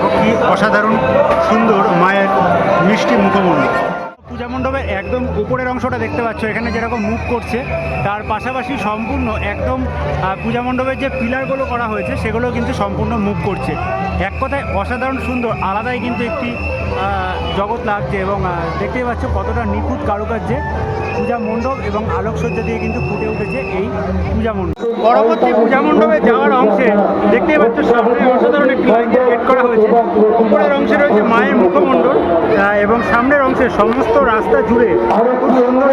দেখো কি অসাধারণ, সুন্দর, মায়ের মিষ্টি মুখমণ্ডল। পূজা মণ্ডপের একদম উপরের অংশটা দেখতে পাচ্ছ, এখানে যেরকম মুখ করছে, তার পাশাপাশি সম্পূর্ণ একদম পূজা মণ্ডপের যে পিলারগুলো করা হয়েছে, সেগুলো কিন্তু সম্পূর্ণ মুখ করছে। এক কথায় অসাধারণ, সুন্দর, আলাদাই কিন্তু একটি জগৎ লাগছে এবং দেখতেই পাচ্ছ কতটা নিখুঁত কারুকার্যে পূজা মণ্ডপ এবং আলোকসজ্জা দিয়ে কিন্তু ফুটে উঠেছে এই পূজা মণ্ডপ। পরবর্তী পূজা মণ্ডপে যাওয়ার অংশে দেখতেই পাচ্ছ সামনে অসাধারণ একটি গেট করা হয়েছে। উপরের অংশে রয়েছে মায়ের মুখমণ্ডল এবং সামনের অংশে সমস্ত রাস্তা জুড়ে খুব সুন্দর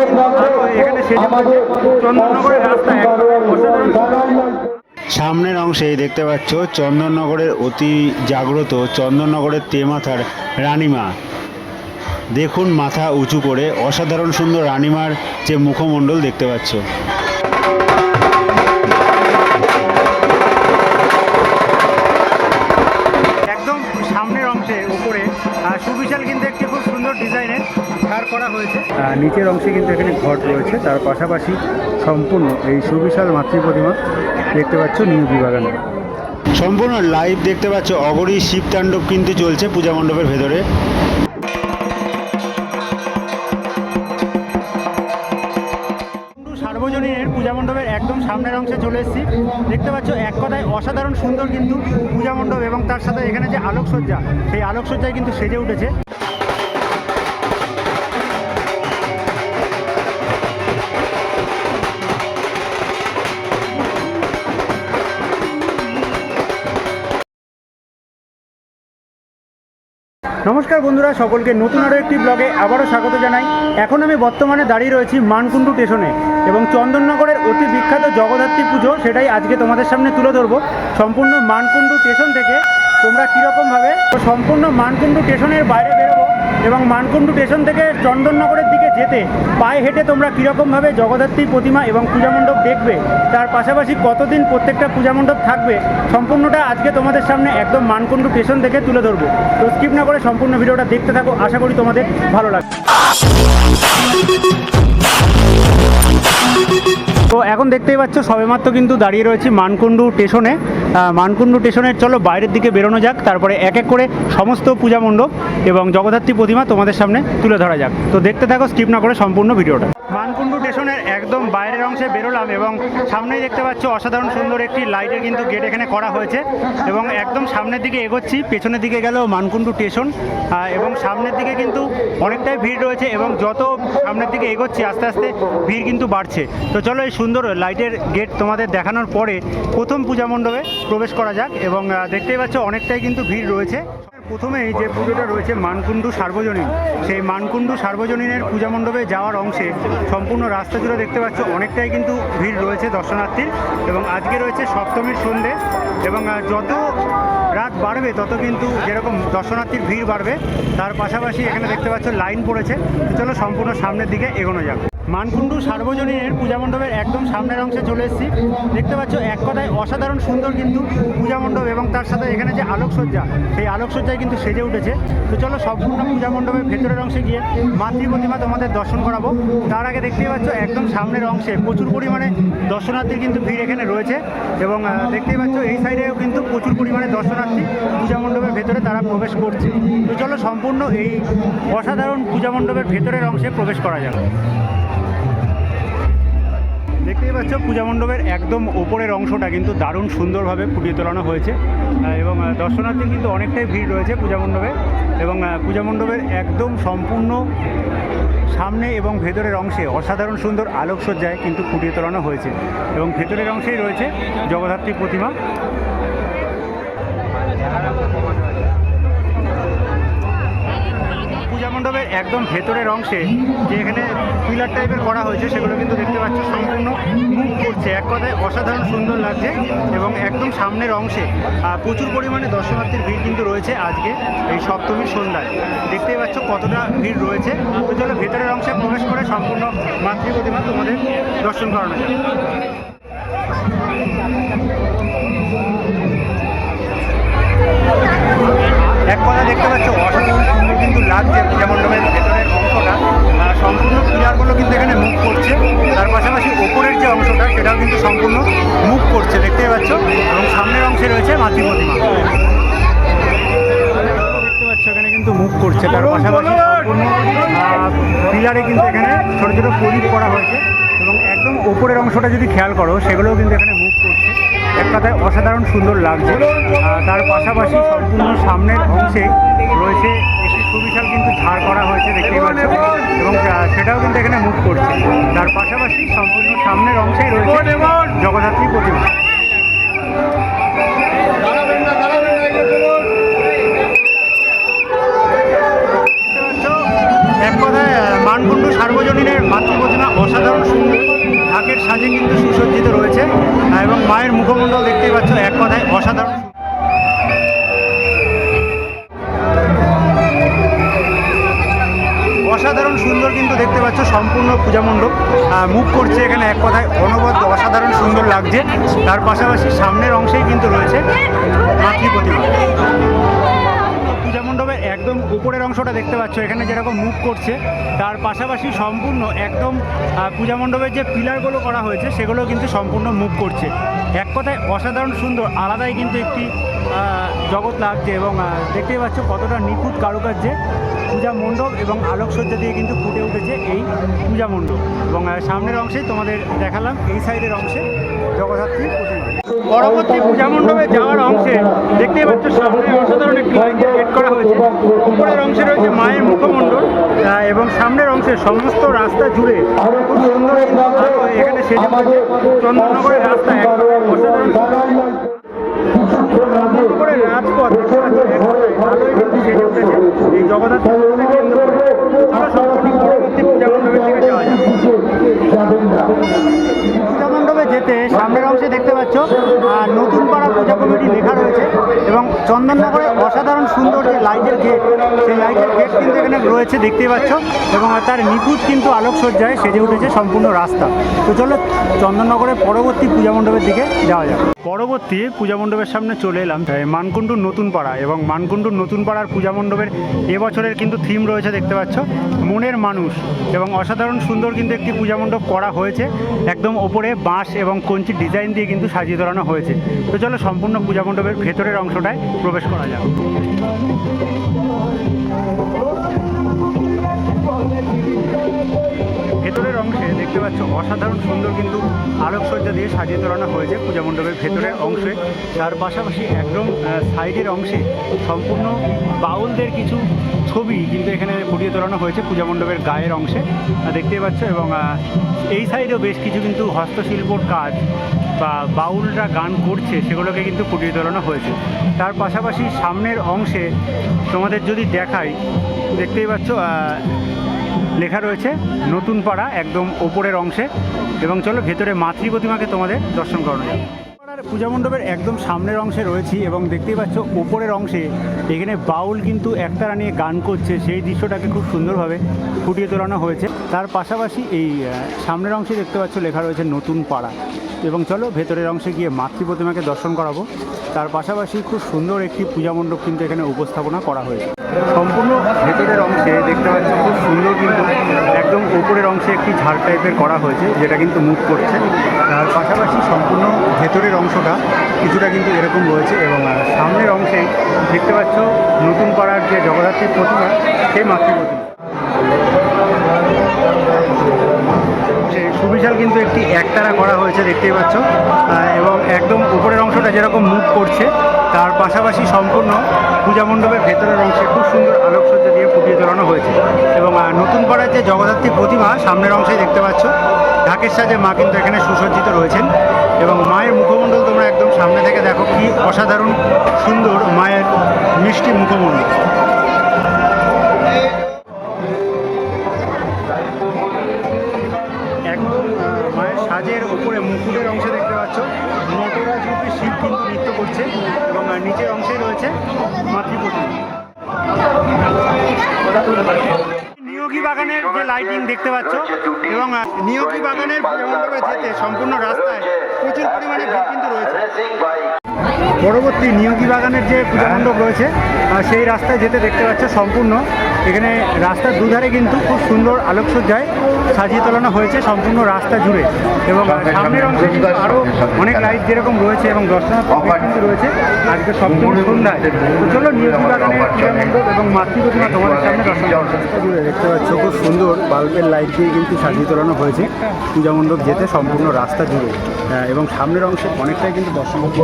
এখানে সেজে উঠেছে। চন্দননগরের রাস্তা অসাধারণ। সামনের অংশেই দেখতে পাচ্ছ চন্দননগরের অতি জাগ্রত চন্দননগরের তেমাথার রানীমা। দেখুন মাথা উঁচু করে অসাধারণ সুন্দর রানিমার যে মুখমণ্ডল দেখতে পাচ্ছ। একদম সামনের অংশে উপরে সুবিশাল কিন্তু একটি খুব সুন্দর ডিজাইনের ছাড় করা হয়েছে। নিচের অংশে কিন্তু এখানে ঘট রয়েছে তার পাশাপাশি সম্পূর্ণ এই সুবিশাল মাতৃ প্রতিমা দেখতে পাচ্ছ নিউ বিভাগানে সম্পূর্ণ লাইভ দেখতে পাচ্ছ অগরী শিব তাণ্ডব কিন্তু চলছে পূজা মণ্ডপের ভেতরে। সামনের অংশে চলে এসেছি। দেখতে পাচ্ছ, এক কথায় অসাধারণ সুন্দর কিন্তু পূজা মণ্ডপ এবং তার সাথে এখানে যে আলোকসজ্জা, সেই আলোকসজ্জায় কিন্তু সেজে উঠেছে। নমস্কার বন্ধুরা, সকলকে নতুন আরও একটি ব্লগে আবারও স্বাগত জানাই। এখন আমি বর্তমানে দাঁড়িয়ে রয়েছি মানকুণ্ডু স্টেশনে এবং চন্দননগরের অতি বিখ্যাত জগদ্ধাত্রী পুজো সেটাই আজকে তোমাদের সামনে তুলে ধরবো। সম্পূর্ণ মানকুণ্ডু স্টেশন থেকে তোমরা কীরকমভাবে সম্পূর্ণ মানকুণ্ডু স্টেশনের বাইরে বেরোবো এবং মানকুণ্ডু স্টেশন থেকে চন্দননগরের যেতে পায়ে হেঁটে তোমরা কীরকমভাবে জগদ্ধাত্রী প্রতিমা এবং পূজা মণ্ডপ দেখবে, তার পাশাপাশি কতদিন প্রত্যেকটা পূজা মণ্ডপ থাকবে, সম্পূর্ণটা আজকে তোমাদের সামনে একদম মানকুণ্ডু স্টেশন থেকে তুলে ধরবো। তো স্কিপ না করে সম্পূর্ণ ভিডিওটা দেখতে থাকো, আশা করি তোমাদের ভালো লাগবে। এখন দেখতেই পাচ্ছ, সবেমাত্র কিন্তু দাঁড়িয়ে রয়েছি মানকুণ্ডু স্টেশনে। মানকুণ্ডু স্টেশনের, চলো বাইরের দিকে বেরোনো যাক, তারপরে এক এক করে সমস্ত পূজা মণ্ডপ এবং জগদ্ধাত্রী প্রতিমা তোমাদের সামনে তুলে ধরা যাক। তো দেখতে থাকো স্কিপ না করে সম্পূর্ণ ভিডিওটা। মানকুণ্ডু স্টেশনের একদম বাইরের অংশে বেরোলাম এবং সামনেই দেখতে পাচ্ছ, অসাধারণ সুন্দর একটি লাইটের কিন্তু গেট এখানে করা হয়েছে এবং একদম সামনের দিকে এগোচ্ছি, পেছনের দিকে গেলেও মানকুণ্ডু স্টেশন এবং সামনের দিকে কিন্তু অনেকটাই ভিড় রয়েছে এবং যত সামনের দিকে এগোচ্ছি, আস্তে আস্তে ভিড় কিন্তু বাড়ছে। তো চলো এই সুন্দর লাইটের গেট তোমাদের দেখানোর পরে প্রথম পূজা মণ্ডপে প্রবেশ করা যাক এবং দেখতেই পাচ্ছ অনেকটাই কিন্তু ভিড় রয়েছে। প্রথমেই যে পুজোটা রয়েছে মানকুণ্ডু সার্বজনীন, সেই মানকুণ্ডু সার্বজনীনের পূজা মণ্ডপে যাওয়ার অংশে সম্পূর্ণ রাস্তা জুড়ে দেখতে পাচ্ছ অনেকটাই কিন্তু ভিড় রয়েছে দর্শনার্থীর এবং আজকে রয়েছে সপ্তমীর সন্ধে এবং যত রাত বাড়বে তত কিন্তু যেরকম দর্শনার্থীর ভিড় বাড়বে, তার পাশাপাশি এখানে দেখতে পাচ্ছ লাইন পড়েছে। চলো সম্পূর্ণ সামনের দিকে এগোনো যাক। মানকুণ্ডু সার্বজনীনের পূজা মণ্ডপের একদম সামনের অংশে চলে এসেছি। দেখতে পাচ্ছ, এক কথায় অসাধারণ সুন্দর কিন্তু পূজা মণ্ডপ এবং তার সাথে এখানে যে আলোকসজ্জা, সেই আলোকসজ্জায় কিন্তু সেজে উঠেছে। তো চলো সম্পূর্ণ পূজা মণ্ডপের ভেতরের অংশে গিয়ে মাতৃ প্রতিমা তোমাদের দর্শন করাবো। তার আগে দেখতেই পাচ্ছ, একদম সামনের অংশে প্রচুর পরিমাণে দর্শনার্থীর কিন্তু ভিড় এখানে রয়েছে এবং দেখতেই পাচ্ছ, এই সাইডেও কিন্তু প্রচুর পরিমাণে দর্শনার্থী পূজা মণ্ডপের ভেতরে তারা প্রবেশ করছে। তো চলো সম্পূর্ণ এই অসাধারণ পূজা মণ্ডপের ভেতরের অংশে প্রবেশ করা যাবে দেখতেই পাচ্ছ, পূজা মণ্ডপের একদম ওপরের অংশটা কিন্তু দারুণ সুন্দরভাবে ফুটিয়ে তোলানো হয়েছে। এবং দর্শনার্থী কিন্তু অনেকটাই ভিড় রয়েছে পূজা মণ্ডপে। এবং পূজা মণ্ডপের একদম সম্পূর্ণ সামনে এবং ভেতরের অংশে অসাধারণ সুন্দর আলোকসজ্জায় কিন্তু ফুটিয়ে তোলানো হয়েছে। এবং ভেতরের অংশেই রয়েছে জগদ্ধাত্রী প্রতিমা পূজা মণ্ডপের একদম ভেতরের অংশে যে এখানে পিলার টাইপের করা হয়েছে, সেগুলো কিন্তু দেখতে পাচ্ছ সম্পূর্ণ মুখ করছে। এক কথায় অসাধারণ সুন্দর লাগছে এবং একদম সামনের অংশে প্রচুর পরিমাণে দর্শনার্থীর ভিড় কিন্তু রয়েছে আজকে এই সপ্তমীর সন্ধ্যায়। দেখতেই পাচ্ছ কতটা ভিড় রয়েছে। তো চলো ভেতরের অংশে প্রবেশ করে সম্পূর্ণ মাতৃ প্রতিমা তোমাদের দর্শন করানো যাবে এক কথা দেখতে পাচ্ছ অসাধারণ কিন্তু লাগছে পূজা মণ্ডপের ভেতরের অংশটা। সম্পূর্ণ পিলারগুলো কিন্তু এখানে মুখ করছে। তার পাশাপাশি ওপরের যে অংশটা, সেটাও কিন্তু সম্পূর্ণ মুখ করছে। দেখতে পাচ্ছ? এবং সামনের অংশে রয়েছে মাতৃ প্রতিমা। এখানে কিন্তু মুখ করছে। তার পাশাপাশি পিলারে কিন্তু এখানে ছোটো ছোটো প্রদীপ করা হয়েছে। এবং একদম ওপরের অংশটা যদি খেয়াল করো, সেগুলোও কিন্তু এখানে মুভ করছে। এক কথায় অসাধারণ সুন্দর লাগছে। তার পাশাপাশি সম্পূর্ণ সামনের অংশে রয়েছে সুবিশাল কিন্তু ঝাড় করা হয়েছে দেখতেই পাচ্ছেন। এবং। সেটাও কিন্তু এখানে মুভ করছে। তার পাশাপাশি সম্পূর্ণ সামনের অংশেই রয়েছে জগদ্ধাত্রী প্রতিমা। পূজা মণ্ডপ। মুখ করছে এখানে এক কথায় অনবদ্য, অসাধারণ, সুন্দর লাগছে। তার পাশাপাশি সামনের অংশেই কিন্তু রয়েছে মাতৃ প্রতিমা। পূজা একদম উপরের অংশটা দেখতে পাচ্ছ, এখানে যেরকম মুখ করছে, তার পাশাপাশি সম্পূর্ণ একদম পূজা মণ্ডপের যে পিলারগুলো করা হয়েছে, সেগুলো কিন্তু সম্পূর্ণ মুখ করছে। এক কথায় অসাধারণ, সুন্দর, আলাদাই কিন্তু একটি জগৎ লাগছে এবং দেখতেই পাচ্ছ কতটা নিখুঁত কারুকার্যে। পূজা মণ্ডপ এবং আলোকসজ্জা দিয়ে কিন্তু ফুটে উঠেছে এই পূজা মণ্ডপ। এবং সামনের অংশে তোমাদের দেখালাম এই সাইডের অংশে জগদ্ধাত্রী প্রতিমা পরবর্তী পূজা মণ্ডপে যাওয়ার অংশে দেখতেই পাচ্ছ সামনে অসাধারণ একটি গেট করা হয়েছে। উপরের অংশে রয়েছে মায়ের মুখমণ্ডল এবং সামনের অংশে সমস্ত রাস্তা জুড়ে খুব সুন্দর এখানে সেজে উঠেছে চন্দননগরের রাস্তা একদম অসাধারণ। করে রাজপথ এই জগন্নাথ কেন্দ্র করে চলো সম্পূর্ণ পরবর্তী পূজা মণ্ডপের দিকে যাওয়া যাক পূজা সামনের অংশে দেখতে পাচ্ছ নতুন পাড়া পূজা কমিটি লেখা রয়েছে এবং চন্দননগরে অসাধারণ সুন্দর যে লাইটের গেট, সেই লাইটের গেট কিন্তু এখানে রয়েছে, দেখতেই পাচ্ছ। এবং তার নিখুঁত কিন্তু আলোকসজ্জায় সেজে উঠেছে সম্পূর্ণ রাস্তা। তো চলো চন্দননগরের পরবর্তী পূজা মণ্ডপের দিকে যাওয়া যাক। পরবর্তী পূজা মণ্ডপের সামনে চলে এলাম মানকুণ্ডুর নতুন পাড়া এবং মানকুণ্ডুর নতুন পাড়ার পূজা মণ্ডপের এবছরের কিন্তু থিম রয়েছে, দেখতে পাচ্ছ। মনের মানুষ এবং অসাধারণ সুন্দর কিন্তু একটি পূজা মণ্ডপ করা হয়েছে, একদম ওপরে বাঁশ এবং কঞ্চির ডিজাইন দিয়ে কিন্তু সাজিয়ে ধরানো হয়েছে। তো চলো সম্পূর্ণ পূজা মণ্ডপের ভেতরের অংশটায় প্রবেশ করা যাক। ভেতরের অংশে দেখতে পাচ্ছ অসাধারণ সুন্দর কিন্তু আলোকসজ্জা দিয়ে সাজিয়ে তোলানো হয়েছে পূজা মণ্ডপের ভেতরের অংশে। তার পাশাপাশি একদম সাইডের অংশে সম্পূর্ণ বাউলদের কিছু ছবি কিন্তু এখানে ফুটিয়ে তোলানো হয়েছে পূজা মণ্ডপের গায়ের অংশে। আহ, দেখতেই পাচ্ছ এবং এই সাইডেও বেশ কিছু কিন্তু হস্তশিল্পর কাজ বা বাউলরা গান করছে সেগুলোকে কিন্তু ফুটিয়ে তোলানো হয়েছে। তার পাশাপাশি সামনের অংশে তোমাদের যদি দেখাই দেখতেই পাচ্ছ লেখা রয়েছে, নতুন পাড়া একদম ওপরের অংশে। এবং চলো ভেতরে মাতৃ প্রতিমাকে তোমাদের দর্শন করানো যাবে পূজা মণ্ডপের একদম সামনের অংশে রয়েছি এবং দেখতেই পাচ্ছ ওপরের অংশে। এখানে বাউল কিন্তু একতারা নিয়ে গান করছে, সেই দৃশ্যটাকে খুব সুন্দরভাবে ফুটিয়ে তোলানো হয়েছে। তার পাশাপাশি এই সামনের অংশে দেখতে পাচ্ছ লেখা রয়েছে নতুন পাড়া। এবং চলো ভেতরের অংশে গিয়ে মাতৃ প্রতিমাকে দর্শন করাবো। তার পাশাপাশি খুব সুন্দর একটি পূজা মণ্ডপ কিন্তু এখানে উপস্থাপনা করা হয়েছে। সম্পূর্ণ ভেতরের অংশে দেখতে পাচ্ছি খুব সুন্দর কিন্তু একদম উপরের অংশে একটি ঝাড় টাইপের করা হয়েছে, যেটা কিন্তু মুখ করছে। তার পাশাপাশি সম্পূর্ণ ভেতরের অংশটা কিছুটা কিন্তু এরকম রয়েছে এবং সামনের অংশে দেখতে পাচ্ছ নতুন পাড়ার যে জগদ্ধাত্রী প্রতিমা, সেই মাতৃ প্রতিমা সে সুবিশাল কিন্তু একটি একতারা করা হয়েছে, দেখতেই পাচ্ছ। এবং একদম উপরের অংশটা যেরকম মুভ করছে, তার পাশাপাশি সম্পূর্ণ পূজা মণ্ডপের ভেতরের অংশে খুব সুন্দর আলোকসজ্জা দিয়ে ফুটিয়ে তোলানো হয়েছে। এবং নতুন পাড়ার যে জগদ্ধাত্রী প্রতিমা, সামনের অংশেই দেখতে পাচ্ছ, ঢাকের সাজে মা কিন্তু এখানে সুসজ্জিত রয়েছেন। এবং মায়ের মুখমণ্ডল তোমরা একদম সামনে থেকে দেখো, কি অসাধারণ সুন্দর মায়ের মিষ্টি মুখমণ্ডল। নিচের অংশে রয়েছে নিয়োগী বাগানের যে লাইটিং দেখতে পাচ্ছ, এবং নিয়োগী বাগানের যেতে সম্পূর্ণ রাস্তায় প্রচুর পরিমাণে ভিড় কিন্তু রয়েছে। পরবর্তী নিয়োগী বাগানের যে পূজা মণ্ডপ রয়েছে সেই রাস্তায় যেতে দেখতে পাচ্ছ সম্পূর্ণ। এখানে রাস্তার দুধারে কিন্তু খুব সুন্দর আলোকসজ্জায় সাজিয়ে তোলানো হয়েছে সম্পূর্ণ রাস্তা জুড়ে। এবং সামনের অংশে কিন্তু আরও অনেক লাইট যেরকম রয়েছে এবং দর্শনার্থী কিন্তু রয়েছে। আজকে সপ্তমী সন্ধ্যায়। চলো বাগানের এবং মাতৃ প্রতিমা তোমাদের সামনে দর্শন জুড়ে দেখতে পাচ্ছ খুব সুন্দর বাল্বের লাইট দিয়ে কিন্তু সাজিয়ে তোলানো হয়েছে। পূজা মণ্ডপ যেতে সম্পূর্ণ রাস্তা জুড়ে। এবং সামনের অংশে অনেকটাই কিন্তু দর্শনার্থী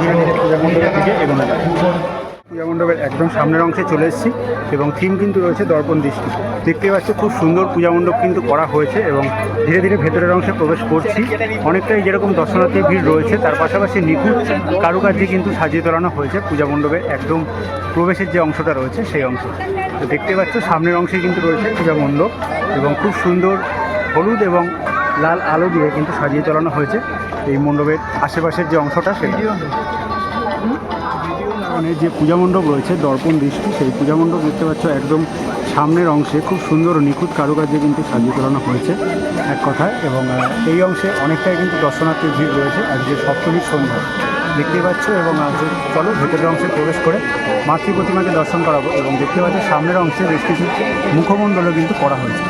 ধীরে পূজা মণ্ডপের দিকে এগোনো যায় পূজা মণ্ডপের একদম সামনের অংশে চলে এসেছি এবং থিম কিন্তু রয়েছে দর্পণ দৃষ্টি। দেখতে পাচ্ছ, খুব সুন্দর পূজা মণ্ডপ কিন্তু করা হয়েছে এবং ধীরে ধীরে ভেতরের অংশে প্রবেশ করছি। অনেকটাই যেরকম দর্শনার্থী ভিড় রয়েছে, তার পাশাপাশি নিখুঁত কারুকার্যে কিন্তু সাজিয়ে তোলানো হয়েছে পূজা মণ্ডপের একদম প্রবেশের যে অংশটা রয়েছে সেই অংশ। তো দেখতে পাচ্ছ, সামনের অংশে কিন্তু রয়েছে পূজা মণ্ডপ এবং খুব সুন্দর হলুদ এবং লাল আলো দিয়ে কিন্তু সাজিয়ে তোলানো হয়েছে এই মণ্ডপের আশেপাশের যে অংশটা সেটা। মানে যে পূজা মণ্ডপ রয়েছে, দর্পণ দৃষ্টি, সেই পূজা মণ্ডপ দেখতে পাচ্ছ একদম সামনের অংশে খুব সুন্দর নিখুঁত কারুকার্যে কিন্তু সাজিয়ে তোলানো হয়েছে, এক কথায়। এবং এই অংশে অনেকটাই কিন্তু দর্শনার্থীর ভিড় রয়েছে আর যে সপ্তমীর সন্ধ্যা। দেখতে পাচ্ছ এবং চলো ভেতরের অংশে প্রবেশ করে মাতৃ প্রতিমাকে দর্শন করাবো এবং দেখতে পাচ্ছ সামনের অংশে বেশ কিছু মুখমণ্ডলও কিন্তু করা হয়েছে।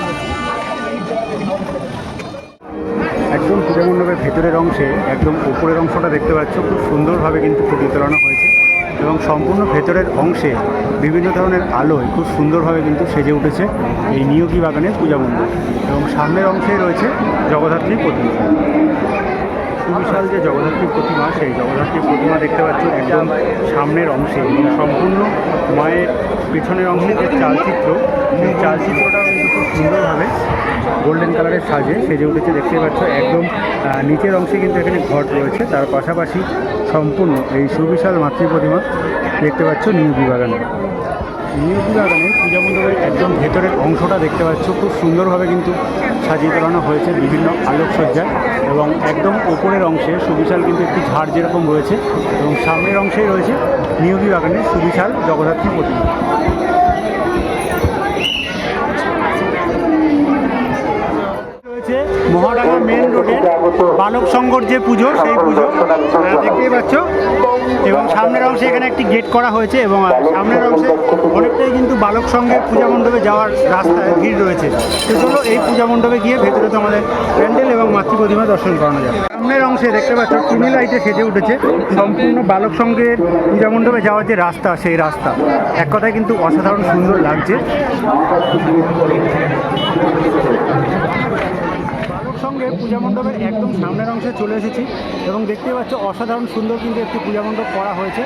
একদম পূজা মণ্ডপের ভেতরের অংশে একদম উপরের অংশটা দেখতে পাচ্ছ, খুব সুন্দরভাবে কিন্তু ফুটিয়ে তোলানো হয়েছে। এবং সম্পূর্ণ ভেতরের অংশে বিভিন্ন ধরনের আলোয় খুব সুন্দরভাবে কিন্তু সেজে উঠেছে এই নিয়োগী বাগানের পূজা মণ্ডপ। এবং সামনের অংশে রয়েছে জগদ্ধাত্রী প্রতিমা। সুবিশাল যে জগদ্ধাত্রী প্রতিমা, সেই জগদ্ধাত্রী প্রতিমা দেখতে পাচ্ছ একদম সামনের অংশে। সম্পূর্ণ মায়ের পেছনের অংশে যে চালচিত্র, সেই খুব সুন্দরভাবে গোল্ডেন কালারের সাজে সেজে উঠেছে দেখতে পাচ্ছ। একদম নিচের অংশে কিন্তু এখানে ঘট রয়েছে। তার পাশাপাশি সম্পূর্ণ এই সুবিশাল মাতৃ প্রতিমা দেখতে পাচ্ছ নিউ বিবাগানে। নিউ বিবাগানের পূজা মণ্ডপের একদম ভেতরের অংশটা দেখতে পাচ্ছ। খুব সুন্দরভাবে কিন্তু সাজিয়ে তোলানো হয়েছে বিভিন্ন আলোকসজ্জায় এবং একদম ওপরের অংশে সুবিশাল কিন্তু একটি ঝাড় যেরকম রয়েছে এবং সামনের অংশেই রয়েছে নিয়োগী বাগানের সুবিশাল জগদ্ধাত্রী প্রতিমা রয়েছে মহাডাঙ্গা মেন রোডে বালক সংঘর যে পুজো, সেই পুজো দেখতেই পাচ্ছ। এবং সামনের অংশে এখানে একটি গেট করা হয়েছে এবং সামনের অংশে অনেকটাই কিন্তু বালক সংঘের পূজা মণ্ডপে যাওয়ার রাস্তায় ভিড় রয়েছে। তো চলো এই পূজা মণ্ডপে গিয়ে ভেতরে তোমাদের প্যান্ডেল এবং মাতৃ প্রতিমা দর্শন করানো যাবে সামনের অংশে দেখতে পাচ্ছ টুনি লাইটে সেজে উঠেছে। সম্পূর্ণ বালক সংঘের পূজা মণ্ডপে যাওয়ার যে রাস্তা, সেই রাস্তা। এক কথায় কিন্তু অসাধারণ সুন্দর লাগছে। সঙ্গে পূজা মণ্ডপের একদম সামনের অংশে চলে এসেছি এবং দেখতে পাচ্ছ অসাধারণ সুন্দর কিন্তু একটি পূজা মণ্ডপ করা হয়েছে।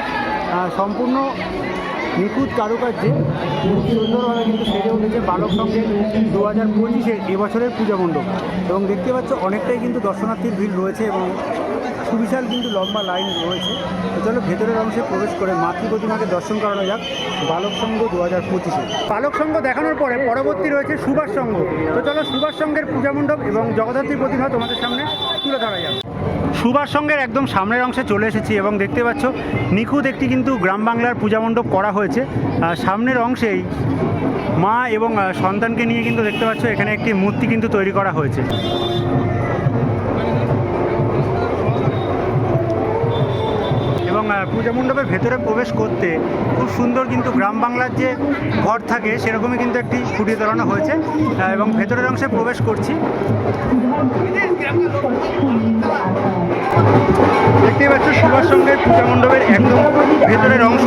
সম্পূর্ণ নিখুঁত কারুকার্যে সুন্দরভাবে কিন্তু সেরে উঠেছে বালক সঙ্গে দু হাজার পঁচিশের এবছরের পূজা মণ্ডপ। এবং দেখতে পাচ্ছ অনেকটাই কিন্তু দর্শনার্থীর ভিড় রয়েছে এবং সুবিশাল কিন্তু লম্বা লাইন রয়েছে। চলো ভেতরের অংশে প্রবেশ করে মাতৃ প্রতিমাকে দর্শন করানো যাক, বালক সংঘ দু হাজার পঁচিশে। বালক সংঘ দেখানোর পরে পরবর্তী রয়েছে সুভাষ সংঘ তো চলো সুভাষ সংঘের পূজা মণ্ডপ এবং জগদ্ধাত্রী প্রতিমা তোমাদের সামনে তুলে ধরা যাক। সুভাষ সংঘের একদম সামনের অংশে চলে এসেছি এবং দেখতে পাচ্ছ, নিখুঁত একটি কিন্তু গ্রাম বাংলার পূজা মণ্ডপ করা হয়েছে। সামনের অংশেই মা এবং সন্তানকে নিয়ে কিন্তু দেখতে পাচ্ছ, এখানে একটি মূর্তি কিন্তু তৈরি করা হয়েছে। পূজা মণ্ডপের ভেতরে প্রবেশ করতে খুব সুন্দর কিন্তু গ্রাম বাংলার যে ঘর থাকে সেরকমই কিন্তু একটি ফুটিয়ে তোলানো হয়েছে এবং ভেতরের অংশে প্রবেশ করছি। দেখতেই পাচ্ছ, সুভাষ সঙ্গের পূজা মণ্ডপের একদম ভেতরের অংশ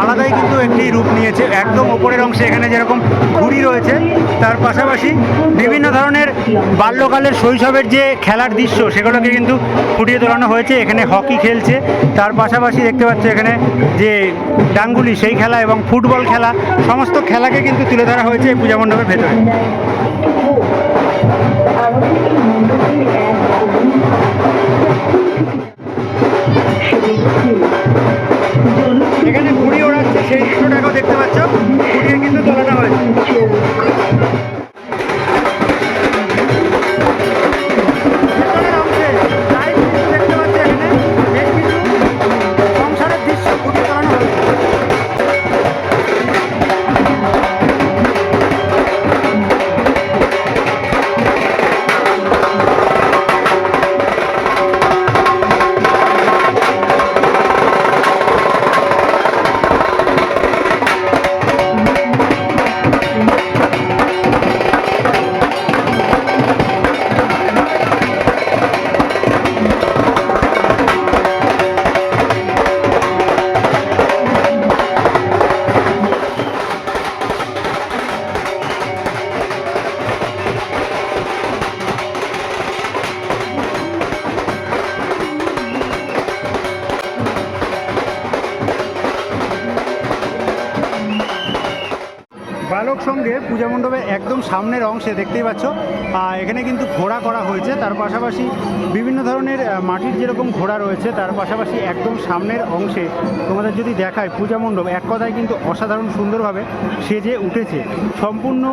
আলাদাই কিন্তু একটি রূপ নিয়েছে, একদম ওপরের অংশে এখানে যেরকম ঘুড়ি রয়েছে, তার পাশাপাশি বিভিন্ন ধরনের বাল্যকালের শৈশবের যে খেলার দৃশ্য সেগুলোকে কিন্তু ফুটিয়ে তোলানো হয়েছে, এখানে হকি খেলছে, তার পাশাপাশি দেখতে পাচ্ছ এখানে যে ডাঙ্গুলি, সেই খেলা এবং ফুটবল খেলা, সমস্ত খেলাকে কিন্তু তুলে ধরা হয়েছে এই পূজা মণ্ডপের ভেতরে। এখানে ঘুড়ি ওড়াচ্ছে, সেই দৃশ্যটাকেও দেখতে পাচ্ছ। পূজা মণ্ডপের একদম সামনের অংশে, দেখতেই পাচ্ছ। এখানে কিন্তু ঘোড়া করা হয়েছে। তার পাশাপাশি বিভিন্ন ধরনের মাটির যেরকম ঘোড়া রয়েছে, তার পাশাপাশি একদম সামনের অংশে তোমাদের যদি দেখায় পূজা মণ্ডপ, এক কথায় কিন্তু অসাধারণ সুন্দরভাবে সেজে উঠেছে। সম্পূর্ণ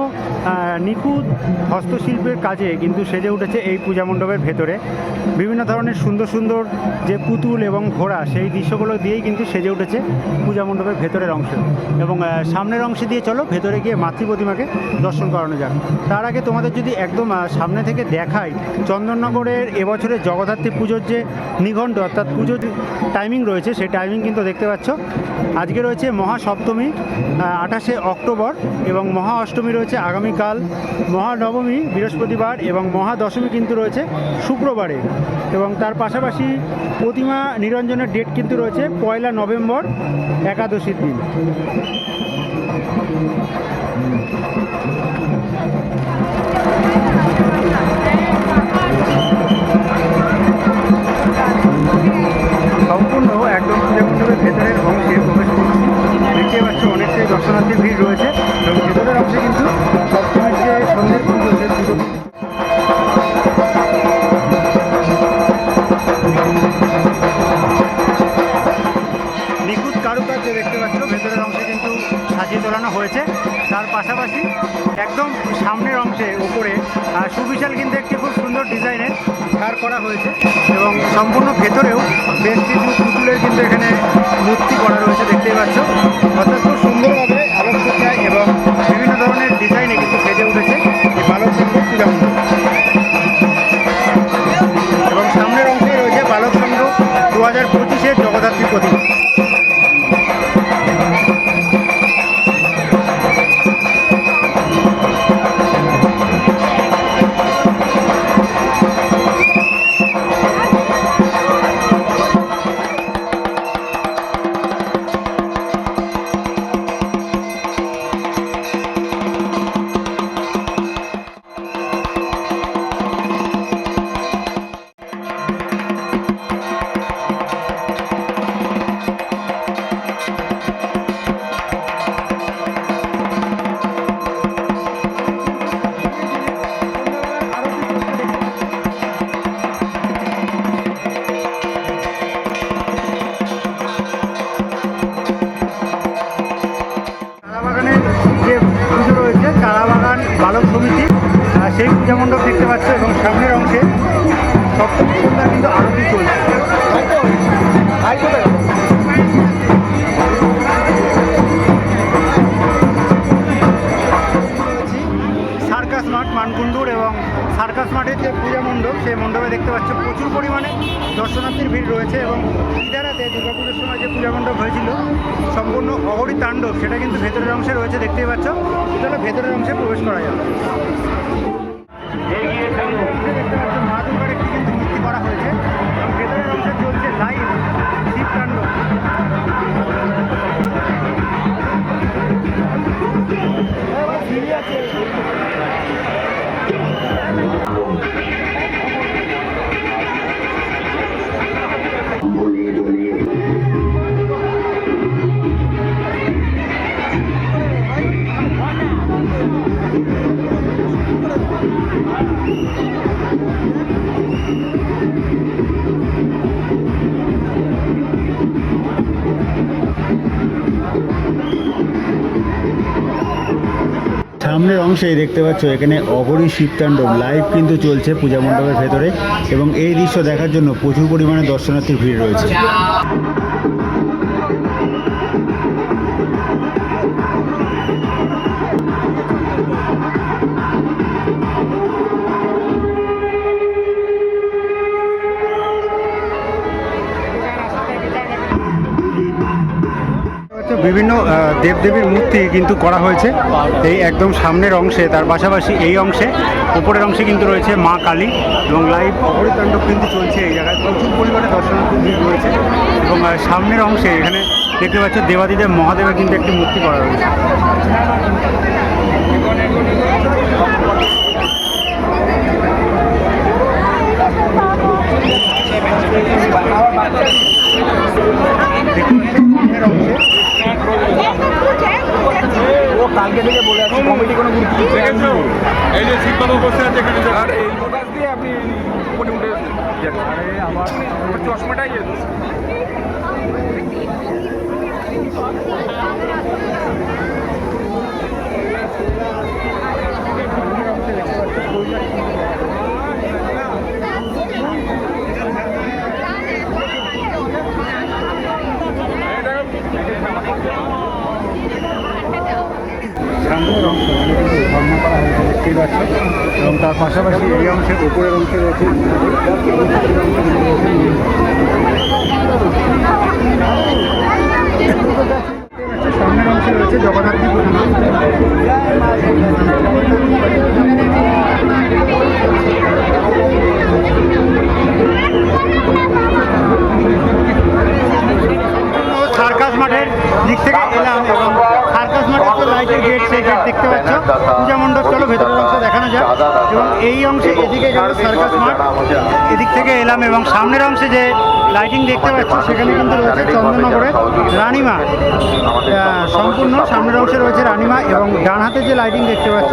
নিখুঁত হস্তশিল্পের কাজে কিন্তু সেজে উঠেছে এই পূজা মণ্ডপের ভেতরে। বিভিন্ন ধরনের সুন্দর সুন্দর যে পুতুল এবং ঘোড়া, সেই দৃশ্যগুলো দিয়েই কিন্তু সেজে উঠেছে পূজা মণ্ডপের ভেতরের অংশ। এবং সামনের অংশে দিয়ে চলো, ভেতরে গিয়ে মাতৃ প্রতিমাকে দর্শন করানো যাক। তার আগে তোমাদের যদি একদম সামনে থেকে দেখাই, চন্দননগরের এবছরের জগদ্ধাত্রী পুজোর যে নিঘণ্ট, অর্থাৎ পুজোর টাইমিং রয়েছে, সেই টাইমিং কিন্তু দেখতে পাচ্ছ। আজকে রয়েছে মহাসপ্তমী আঠাশে অক্টোবর এবং মহা অষ্টমী রয়েছে আগামীকাল। মহানবমী, বৃহস্পতিবার এবং মহাদশমী কিন্তু রয়েছে শুক্রবারে এবং তার পাশাপাশি প্রতিমা নিরঞ্জনের ডেট কিন্তু রয়েছে পয়লা নভেম্বর, একাদশীর দিন। দর্শনার্থীর ভিড় রয়েছে এবং ভেতরের অংশে কিন্তু সপ্তমীর যে সন্ধ্যের পুজো সেই পুজো নিখুঁত কারুকার্য দেখতে পাচ্ছ। ভেতরের অংশে কিন্তু সাজিয়ে তোলানো হয়েছে। তার পাশাপাশি একদম সামনের অংশে আহ, সুবিশাল কিন্তু একটি খুব সুন্দর ডিজাইনের কার করা হয়েছে এবং সম্পূর্ণ ভেতরেও বেশ কিছু পুতুলের কিন্তু এখানে মূর্তি করা রয়েছে দেখতেই পাচ্ছ। অর্থাৎ সুন্দরভাবে আলোকসজ্জায় এবং বিভিন্ন ধরনের ডিজাইনে কিন্তু সেজে উঠেছে এই বালক সংঘ পূজা এবং সামনের অংশে রয়েছে বালক সংঘ দু হাজার পঁচিশের জগদ্ধাত্রী প্রতিমা। পাচ্ছ প্রচুর পরিমাণে। দর্শনার্থীর ভিড় রয়েছে এবং ইদারাতে দুর্গাপুজোর সময় যে পূজা মণ্ডপ হয়েছিল, সম্পূর্ণ অহরি তাণ্ডব, সেটা কিন্তু ভেতরের অংশে রয়েছে, দেখতেই পাচ্ছ। তাহলে ভেতরের অংশে প্রবেশ করা যাবে অংশেই দেখতে পাচ্ছ, এখানে অগরি শিবতাণ্ডব। লাইভ কিন্তু চলছে পূজা মণ্ডপের ভেতরে এবং এই দৃশ্য দেখার জন্য প্রচুর পরিমাণে দর্শনার্থীর ভিড় রয়েছে। বিভিন্ন দেবদেবীর মূর্তি কিন্তু করা হয়েছে। এই একদম সামনের অংশে তার পাশাপাশি এই অংশে উপরের অংশে কিন্তু রয়েছে মা কালী এবং লাইভ অপরিতাণ্ডব কিন্তু চলছে এই জায়গায়। প্রচুর পরিমাণে দর্শনার্থী ভিড় রয়েছে এবং সামনের অংশে এখানে দেখতে পাচ্ছ দেবাদিদেব মহাদেবের কিন্তু একটি মূর্তি করা রয়েছে দেখুন, সামনের অংশে কালকে থেকে বলে আসছি কমিটি কোনো গুরুত্ব এই যে শিব বাবা বসে আছে এখানে আর এই কাজ দিয়ে আপনি উপরে উঠে আরে আমার আমার চশমাটাই যেত সামনের অংশ মানে কিন্তু ধর্ম করা হয়েছে দেখতেই পাচ্ছ এবং তার পাশাপাশি এই অংশের উপরের অংশে রয়েছে সামনের অংশে রয়েছে জগন্নাথী প্রতিমা সার্কাস মাঠের দিক থেকে এলাম এবং সার্কাস মাঠের যে লাইটের গেট সেই গেট দেখতে পাচ্ছ। পূজা মণ্ডপ, চলো ভেতরের অংশ দেখানো যাক। এবং এই অংশে এদিকে গেল সার্কাস মাঠ। এদিক থেকে এলাম এবং সামনের অংশে যে লাইটিং দেখতে পাচ্ছ, সেখানে কিন্তু রয়েছে চন্দননগরের রানীমা। সম্পূর্ণ সামনের অংশে রয়েছে রানীমা এবং ডান হাতে যে লাইটিং দেখতে পাচ্ছ,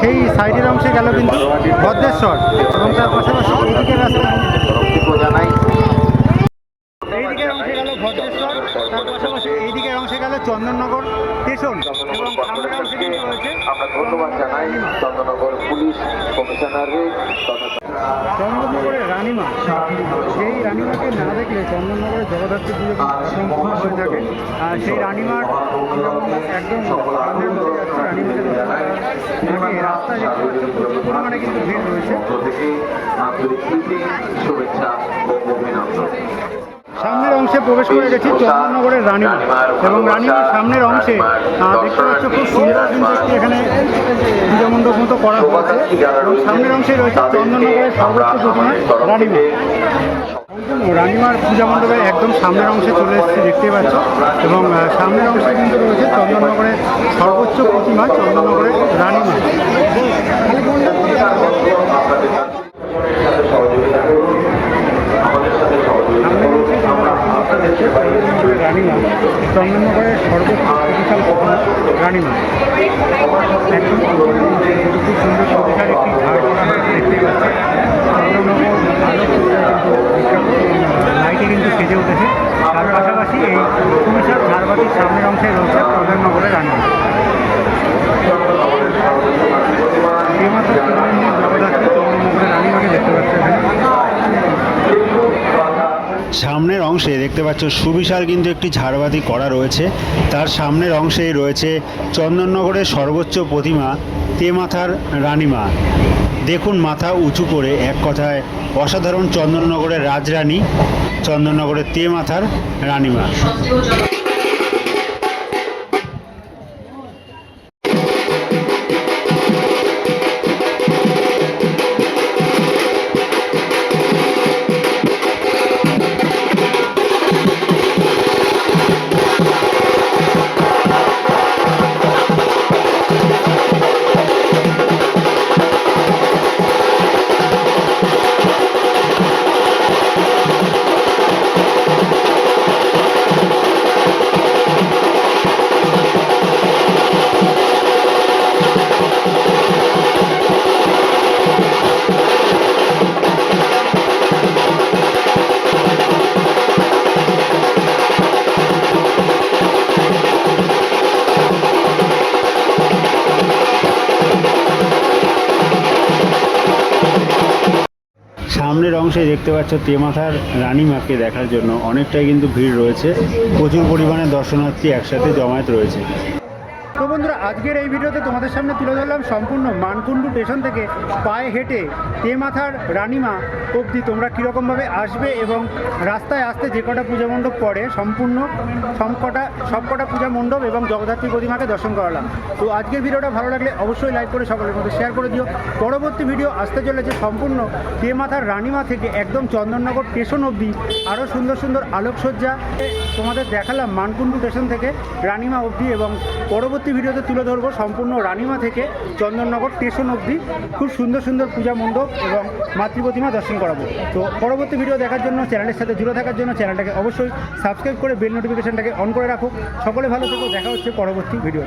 সেই সাইডের অংশে গেল কিন্তু ভদ্রেশ্বর। এবং তার পাশাপাশি এইদিকে রাস্তা চন্দননগরের রানীমা। সেই রানীমাকে না দেখলে চন্দননগরের জগদ্ধাত্রী পুজো সম্পূর্ণ হয়ে থাকে আর সেই রানীমার একদম সামনের মধ্যে যাচ্ছে রানীমাকে রাস্তায় দেখতে পাচ্ছ প্রচুর পরিমাণে কিন্তু ভিড় রয়েছে। থেকে শুভেচ্ছা ও অভিনন্দন। সামনের অংশে প্রবেশ করে গেছি চন্দননগরের রানীমা এবং রানীমার সামনের অংশে দেখতে পাচ্ছ খুব সুন্দর কিন্তু একটি এখানে পূজা মণ্ডপ মতো করা হয়েছে। এবং সামনের অংশে রয়েছে চন্দননগরের সর্বোচ্চ প্রতিমা রানীমা রানীমার পূজা মণ্ডপের একদম সামনের অংশে চলে এসেছে, দেখতে পাচ্ছ। এবং সামনের অংশে কিন্তু রয়েছে চন্দননগরের সর্বোচ্চ প্রতিমা, চন্দননগরের রানীমা সামনের অংশে তোমরা দেখতে পাচ্ছ চন্দননগরের রানীমা। চন্দননগরের প্রতিষ্ঠান প্রতিমা রানীমা। একদম খুব সুন্দর প্রতিষ্ঠার একটি ঝাড় দেখতেই পাচ্ছ। চন্দননগর আলো লাইটে কিন্তু সেজে উঠেছে। তার পাশাপাশি এই ঝাড়বাতির সামনের অংশে রয়েছে চন্দননগরের রানীমা এইমাত্র চিরঞ্জীব জগদ্ধাত্রী চন্দননগরের রানীমাকে দেখতে পাচ্ছ এখানে সামনের অংশে দেখতে পাচ্ছ সুবিশাল কিন্তু একটি ঝাড়বাতি করা রয়েছে। তার সামনের অংশেই রয়েছে চন্দননগরের সর্বোচ্চ প্রতিমা তেমাথার রানীমা। দেখুন মাথা উঁচু করে এক কথায় অসাধারণ চন্দননগরের রাজরানী, চন্দননগরের তেমাথার রানীমা। অংশে দেখতে পাচ্ছ তেমাথার রানীমাকে দেখার জন্য। অনেকটাই কিন্তু ভিড় রয়েছে। প্রচুর পরিমাণে দর্শনার্থী একসাথে জমায়েত রয়েছে। তো বন্ধুরা, আজকের এই ভিডিওতে তোমাদের সামনে তুলে ধরলাম সম্পূর্ণ মানকুণ্ডু স্টেশন থেকে পায়ে হেঁটে তেমাথার রানিমা অবধি তোমরা কীরকমভাবে আসবে এবং রাস্তায় আসতে যে কটা পূজা মণ্ডপ পড়ে, সম্পূর্ণ সবকটা সবকটা পূজা মণ্ডপ এবং জগদ্ধাত্রী প্রতিমাকে দর্শন করালাম। তো আজকের ভিডিওটা ভালো লাগলে অবশ্যই লাইক করে সকলের মধ্যে শেয়ার করে দিও। পরবর্তী ভিডিও আসতে চলেছে সম্পূর্ণ তেমাথার রানিমা থেকে একদম চন্দননগর স্টেশন অবধি আরও সুন্দর সুন্দর আলোকসজ্জা। তোমাদের দেখালাম মানকুণ্ডু স্টেশন থেকে রানিমা অবধি এবং পরবর্তী ভিডিওতে তুলে ধরবো সম্পূর্ণ রানিমা থেকে চন্দননগর স্টেশন অবধি। খুব সুন্দর সুন্দর পূজা মণ্ডপ এবং মাতৃপ্রতিমা দর্শন করাবো। তো পরবর্তী ভিডিও দেখার জন্য চ্যানেলের সাথে জুড়ে থাকার জন্য চ্যানেলটাকে অবশ্যই সাবস্ক্রাইব করে বেল নোটিফিকেশনটাকে অন করে রাখো। সকলে ভালো থেকো, দেখা হচ্ছে পরবর্তী ভিডিও